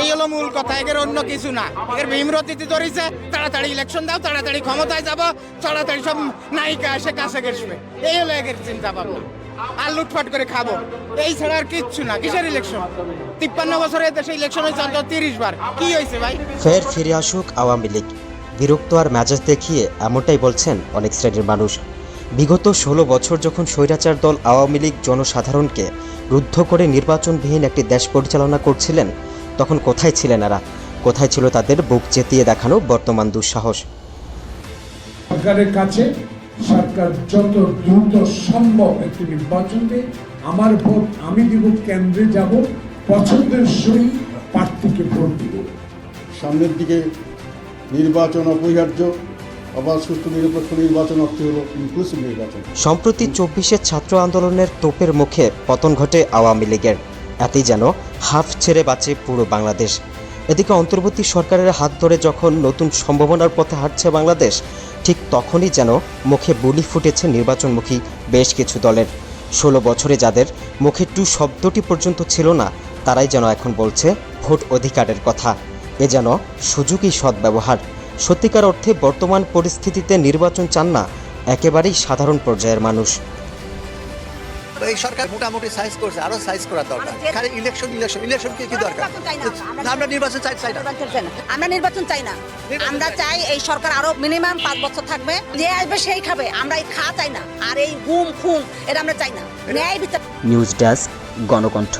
এই হলো মূল কথা এদের অন্য কিছু না। এর ভীমরতিতে ধরেছে, তাড়াতাড়ি ইলেকশন দাও, তাড়াতাড়ি ক্ষমতায় যাব, তাড়াতাড়ি সব নায়িকা এসে কাছে গেসবে এই হলো এদের চিন্তা ভাবনা আর লুটপাট করে খাব। এই ছাড়া আর কিচ্ছু না। কিসের ইলেকশন তিপ্পান্ন বছরে দেশে ইলেকশন হয়েছে অন্তত তিরিশ বার। কি হয়েছে ভাই? ফের ফিরে আসুক আওয়ামী লীগ। বিরক্ত আর মেজাজ দেখিয়ে এমনটাই বলছেন অনেক শ্রেণির মানুষ। বিগত ষোলো বছর যখন স্বৈরাচার দল আওয়ামী লীগ জনসাধারণকে রুদ্ধ করে নির্বাচনবিহীন একটি দেশ পরিচালনা করছিলেন তখন কোথায় ছিলেন এরা? কোথায় ছিল তাদের বুক চেতিয়ে দেখানো বর্তমান দুঃসাহস? সরকারের কাছে সরকার যত দ্রুত সম্ভব একটি নির্বাচন দিয়ে আমার ভোট আমি দিব কেন্দ্রে যাব পছন্দের সই প্রার্থীকে ভোট দিব। সামনের দিকে নির্বাচন অপরিহার্য আবার সুস্থ নিরপেক্ষ নির্বাচন অর্থ হলো ইনক্লুসিভ নির্বাচন। সম্প্রতি চব্বিশের ছাত্র আন্দোলনের তোপের মুখে পতন ঘটে আওয়ামী লীগের। এতেই যেন হাফ ছেড়ে বাঁচে পুরো বাংলাদেশ। এদিকে অন্তর্বর্তী সরকারের হাত ধরে যখন নতুন সম্ভাবনার পথে হাঁটছে বাংলাদেশ, ঠিক তখনই যেন মুখে বুলি ফুটেছে নির্বাচনমুখী বেশ কিছু দলের। ষোলো বছরে যাদের মুখে টু শব্দটি পর্যন্ত ছিল না, তারাই যেন এখন বলছে ভোট অধিকারের কথা। এ যেন সুযোগই সদ্ব্যবহার। সত্যিকার অর্থে বর্তমান পরিস্থিতিতে নির্বাচন চান না, একেবারেই সাধারণ পর্যায়ের মানুষ। এই সরকার মোটামুটি সাইজ করছে আরও সাইজ করা দরকার। খালি ইলেকশন ইলেকশন ইলেকশন কি কি দরকার? আমরা নির্বাচন চাই চাই চাই না। আমরা নির্বাচন চাই না। আমরা চাই। এই সরকার আরও মিনিমাম পাঁচ বছর থাকবে যে আসবে সেই খাবে আমরা এই খা চাই না। আর এই গুম খুন এটা আমরা চাই না। ন্যায় বিচার নিউজ ডেস্ক গণকণ্ঠ